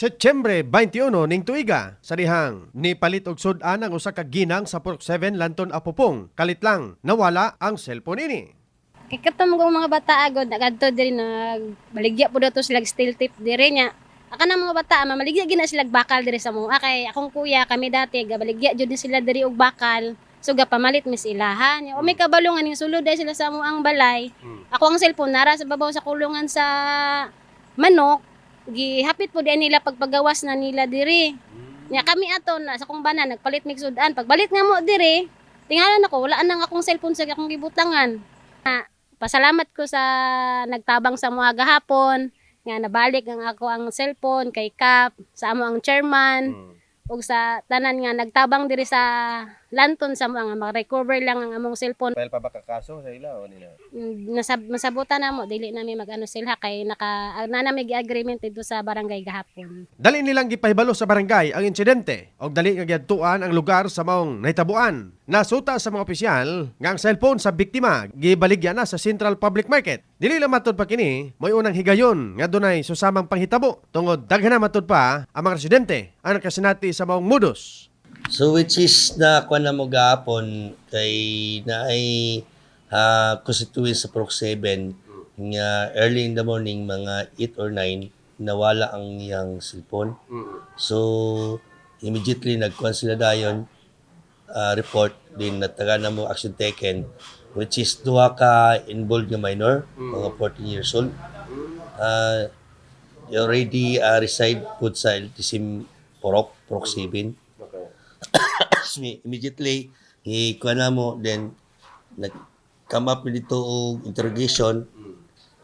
Setyembre 21 ning tuiga sa dihang ni palit og sudan ang usa ka ginang sa Purok 7 Lanton Apupong. Kalit lang nawala ang cellphone ini. Kay katom kong mga bata agod nagadto diri nagbaligya po dato sila steel tip diri nya. Aka na mga bata mamaligya gina sila bakal diri sa mga kay akong kuya kami dati gabaligya jud sila diri og bakal. So pamalit mis ilahan. O may kabalungan ning sulod dahil sila sa ang balay. Ako ang cellphone nara sa babaw sa kulungan sa manok. Gihapit po di nila pagpagawas na nila diri. Nya kami ato na sa kong bana nagpalit mig sudan. Pagbalit nga mo diri, tingalan ako wala nang akong cellphone sa akong gibutangan. Ah, pasalamat ko sa nagtabang sa mga gahapon nga nabalik ang ako ang cellphone kay Kap sa amo ang chairman ug sa tanan nga nagtabang diri sa lanton sa mga ma-recover lang ang among cellphone File pa ba kakaso sa ila o nila? Nasab masabutan na mo dili na mi mag-ano sila kay naka na na may agreement dito sa barangay gahapon Dali nilang gipahibalo sa barangay ang insidente og dali nga giadtuan ang lugar sa maong nahitabuan. Nasuta sa mga opisyal nga ang cellphone sa biktima gibaligya na sa Central Public Market. Dili lang matud pa kini, mo'y unang higayon nga dunay susamang panghitabo tungod daghan na matud pa ang mga residente ang nakasinati sa maong modus. So which is na kuan na mo gahapon kay na ay uh, constituent sa Proc 7 nga early in the morning mga 8 or 9 nawala ang iyang cellphone. So immediately nagkuan sila dayon uh, report din na taga na mo action taken which is duha ka involved nga minor mga 14 years old. Uh, already uh, reside pud sa LTC Porok, Porok 7. So, immediately ikuha na mo then nag come up dito og interrogation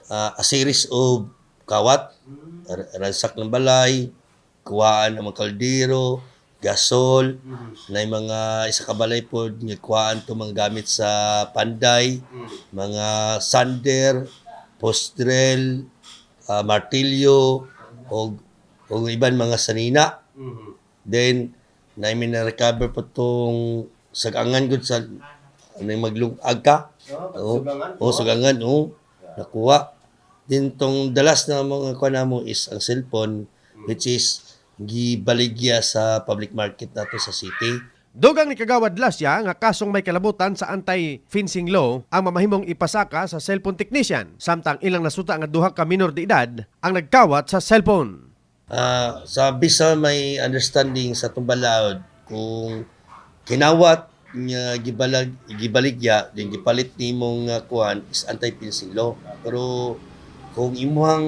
uh, a series of kawat ransak ng balay kuhaan ang mga kaldero gasol na yung mga isa ka balay po nga kuhaan to mga gamit sa panday mga sander postrel uh, martilyo o o iban mga sanina. Then, na may na-recover po itong sagangan gud sa ano yung maglungag ka. Oo, oh, sagangan, oo. Nakuha. Then, tong dalas na mga kuha na mo is ang cellphone, which is gibaligya sa public market nato sa city. Dugang ni Kagawad Lasya nga kasong may kalabutan sa anti-fencing law ang mamahimong ipasaka sa cellphone technician samtang ilang nasuta nga duha ka minor de edad ang nagkawat sa cellphone. Ah, sa bisa may understanding sa tumbalaod kung kinawat nga gibalag gibaligya din gipalit nimong uh, kuan is anti-fencing law pero kung imuhang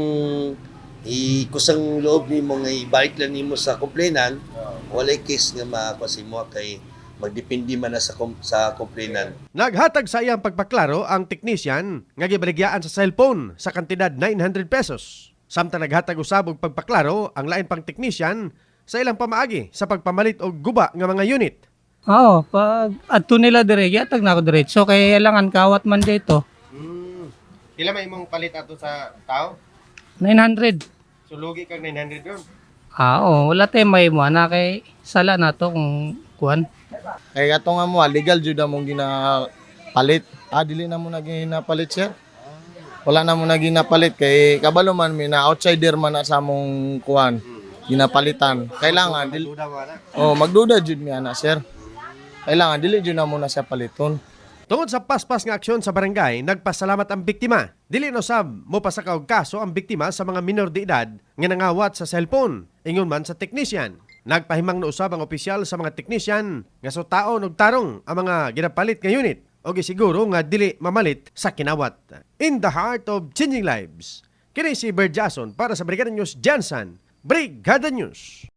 ikusang loob nimo nga ibalik lang nimo sa complainant walay case nga makuha sa imo kay magdepende man na sa kom- sa complainant Naghatag sa iyang pagpaklaro ang technician nga gibaligyaan sa cellphone sa kantidad 900 pesos. Samtang naghatag usab og pagpaklaro ang lain pang technician sa ilang pamaagi sa pagpamalit og guba nga mga unit. Oo, pag adto nila dire, yatag na ako diretso kay kailangan kawat man dito. Hmm. Pila may imong palit ato sa tao? 900. So lugi kag 900 yun. Ah, oo, wala tay may mo na kay sala na to kung kuan. Kaya ato nga mo, ah, legal jud among ginapalit. Ah, dili na mo na ginapalit sir. Wala na mo na ginapalit kay kabalo man mi na outsider man na sa among kuan. Ginapalitan. Kailangan mo na. Oh, magduda jud mi ana sir. Kailangan dili jud na muna sa paliton. Tungod sa paspas nga aksyon sa barangay, nagpasalamat ang biktima. Dili no sab mo pasaka og kaso ang biktima sa mga minor de edad nga nangawat sa cellphone, ingon man sa technician. Nagpahimang no usab ang opisyal sa mga technician nga so taon og tarong ang mga ginapalit nga unit o gisiguro nga dili mamalit sa kinawat. In the heart of changing lives. Kini si Bert Jason para sa Brigada News Jansan, Brigada News.